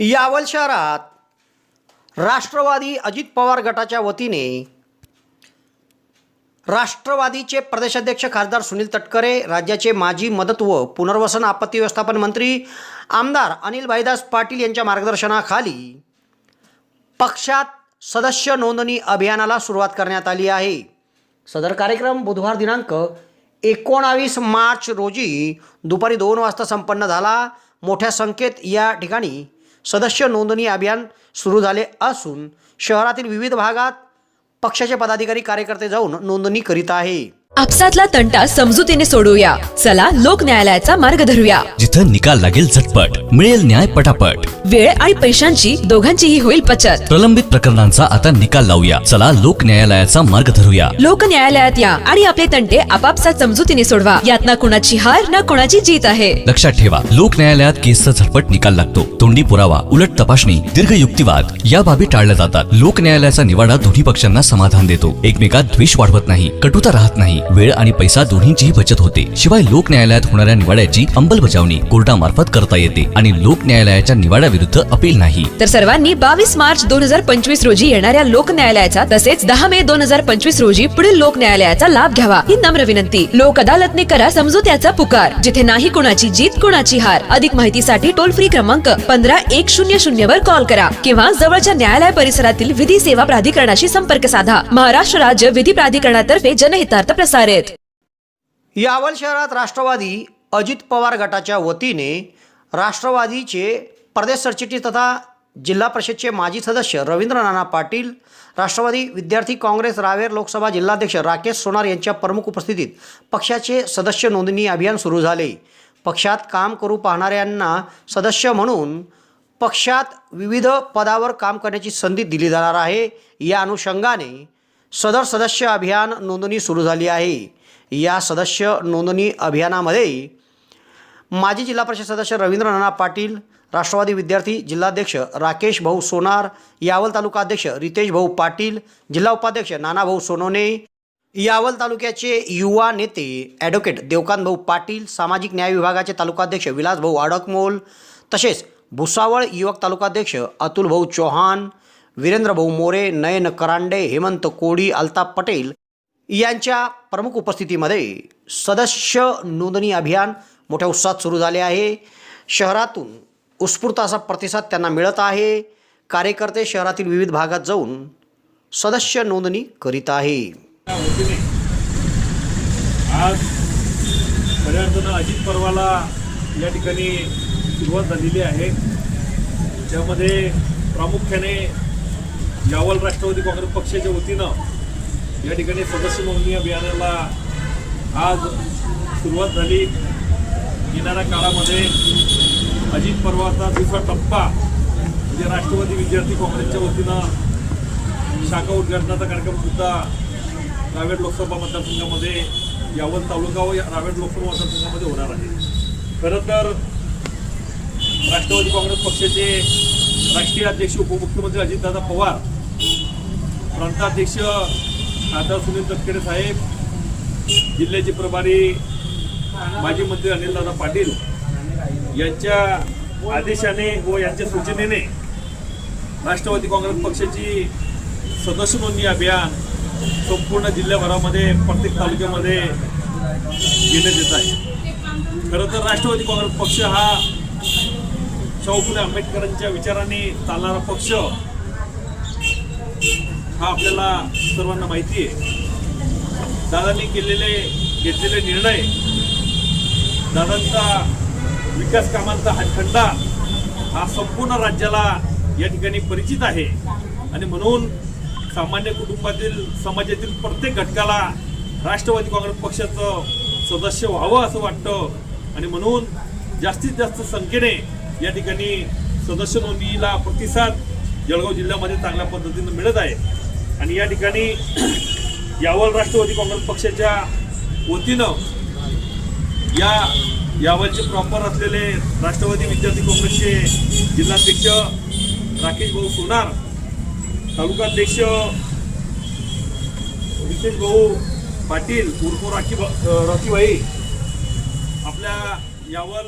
यावल शहरात राष्ट्रवादी अजित पवार गटाच्या वतीने राष्ट्रवादीचे प्रदेशाध्यक्ष खासदार सुनील तटकरे राज्याचे माजी मदत व पुनर्वसन आपत्ती व्यवस्थापन मंत्री आमदार अनिल भाईदास पाटील यांच्या मार्गदर्शनाखाली पक्षात सदस्य नोंदणी अभियानाला सुरुवात करण्यात आली आहे. सदर कार्यक्रम बुधवार दिनांक एकोणावीस मार्च रोजी दुपारी दोन वाजता संपन्न झाला. मोठ्या संख्येत या ठिकाणी सदस्य नोंदणी अभियान सुरू झाले असून शहरातील विविध भागात पक्षाचे पदाधिकारी कार्यकर्ते जाऊन नोंदणी करीत आहे. आपसातला तंटा समजुतीने सोडवूया चला लोक न्यायालयाचा मार्ग धरूया. जिथं निकाल लागेल झटपट मिळेल न्याय पटापट. वेळ आणि पैशांची दोघांचीही होईल बचत. प्रलंबित प्रकरणांचा आता निकाल लावूया. चला लोक न्यायालयाचा मार्ग धरूया. लोक न्यायालयात या आणि आपले तंटे आपापसात समजुतीने सोडवा. यात ना कुणाची हार ना कुणाची जीत आहे. लक्षात ठेवा लोक न्यायालयात केसचा झटपट निकाल लागतो. तोंडी पुरावा उलट तपासणी दीर्घ युक्तिवाद या बाबी टाळल्या जातात. लोक न्यायालयाचा निवाडा दोन्ही पक्षांना समाधान देतो. एकमेकात द्वेष वाढवत नाही कटुता राहत नाही. वेळ आणि पैसा दोन्हीचीही बचत होते. शिवाय लोक न्यायालयात होणाऱ्या निवाड्याची अंमलबजावणी कोर्टामार्फत करता येते आणि लोक न्यायालयाच्या निवाड्याविरुद्ध अपील नाही. तर सर्वांनी बावीस मार्च दोन हजार पंचवीस रोजी येणाऱ्या लोक न्यायालयाचा तसेच दहा मे दोन हजार पंचवीस रोजी पुढील लोक न्यायालयाचा लाभ घ्यावा ही नम्र विनंती. लोक अदालतने करा समजूत्याचा पुकार. जिथे नाही कुणाची जीत कुणाची हार. अधिक माहितीसाठी टोल फ्री क्रमांक पंधरा एक शून्य शून्य वर कॉल करा किंवा जवळच्या न्यायालय परिसरातील विधी सेवा प्राधिकरणाशी संपर्क साधा. महाराष्ट्र राज्य विधी प्राधिकरणातर्फे जनहितार्थ प्रसार आहेत यावल शहरात राष्ट्रवादी अजित पवार गटाच्या वतीने राष्ट्रवादीचे प्रदेश सरचिटणीस तथा जिल्हा परिषदचे माजी सदस्य रवींद्र नाना पाटील राष्ट्रवादी विद्यार्थी काँग्रेस रावेर लोकसभा जिल्हाध्यक्ष राकेश सोनार यांच्या प्रमुख उपस्थितीत पक्षाचे सदस्य नोंदणी अभियान सुरू झाले. पक्षात काम करू पाहणाऱ्यांना सदस्य म्हणून पक्षात विविध पदावर काम करण्याची संधी दिली जाणार आहे. या अनुषंगाने सदर सदस्य अभियान नोंदणी सुरू झाली आहे. या सदस्य नोंदणी अभियानामध्ये माजी जिल्हा परिषद सदस्य रवींद्र नाना पाटील राष्ट्रवादी विद्यार्थी जिल्हाध्यक्ष राकेश भाऊ सोनार यावल तालुका अध्यक्ष रितेश भाऊ पाटील जिल्हा उपाध्यक्ष नानाभाऊ सोनवणे यावल तालुक्याचे युवा नेते ॲडव्होकेट देवकांत भाऊ पाटील सामाजिक न्याय विभागाचे तालुकाध्यक्ष विलासभाऊ आडकमोल तसेच भुसावळ युवक तालुकाध्यक्ष अतुल भाऊ चौहान वीरेंद्र भाऊ मोरे नयन करांडे हेमंत कोडी अल्ताप पटेल यांच्या प्रमुख उपस्थितीमध्ये सदस्य नोंदणी अभियान मोठ्या उत्साहात सुरू झाले आहे. शहरातून उत्स्फूर्त असा प्रतिसाद त्यांना मिळत आहे. कार्यकर्ते शहरातील विविध भागात जाऊन सदस्य नोंदणी करीत आहे. आज खऱ्या अजित परवाला या ठिकाणी सुरुवात झालेली आहे. ज्यामध्ये प्रामुख्याने यावल राष्ट्रवादी काँग्रेस पक्षाच्या वतीनं या ठिकाणी सदस्य नोंदणी अभियानाला आज सुरुवात झाली. येणाऱ्या काळामध्ये अजित पर्वाचा दुसरा टप्पा म्हणजे राष्ट्रवादी विद्यार्थी काँग्रेसच्या वतीनं शाखा उद्घाटनाचा कार्यक्रम सुद्धा रावेड लोकसभा मतदारसंघामध्ये यावल तालुका व या- लोकसभा मतदारसंघामध्ये होणार आहे. खरं तर राष्ट्रवादी काँग्रेस पक्षाचे राष्ट्रीय अध्यक्ष उपमुख्यमंत्री अजितदादा पवार प्रांताध्यक्ष खासदार सुनील तटकरे साहेब जिल्ह्याचे प्रभारी माजी मंत्री अनिलदादा पाटील यांच्या आदेशाने व यांच्या सूचनेने राष्ट्रवादी काँग्रेस पक्षाची सदस्य नोंदणी अभियान संपूर्ण जिल्ह्याभरामध्ये प्रत्येक तालुक्यामध्ये घेण्यात येत आहे. खरं तर राष्ट्रवादी काँग्रेस पक्ष हा शाहू फुले आंबेडकरांच्या विचारांनी चालणारा पक्ष हा आपल्याला सर्वांना माहिती आहे. दादांनी केलेले घेतलेले निर्णय दादांचा विकास कामांचा हातखंडा हा संपूर्ण राज्याला या ठिकाणी परिचित आहे. आणि म्हणून सामान्य कुटुंबातील समाजातील प्रत्येक घटकाला राष्ट्रवादी काँग्रेस पक्षाचं सदस्य व्हावं असं वाटतं. आणि म्हणून जास्तीत जास्त संख्येने या ठिकाणी सदस्य नोंदणीला प्रतिसाद जळगाव जिल्ह्यामध्ये चांगल्या पद्धतीनं मिळत आहे. आणि या ठिकाणी यावल राष्ट्रवादी काँग्रेस पक्षाच्या वतीनं या यावलचे प्रॉपर असलेले राष्ट्रवादी विद्यार्थी काँग्रेसचे जिल्हाध्यक्ष राकेश भाऊ सोनार तालुकाध्यक्ष रितेश भाऊ पाटील उर्फ राखी राखीबाई आपल्या यावल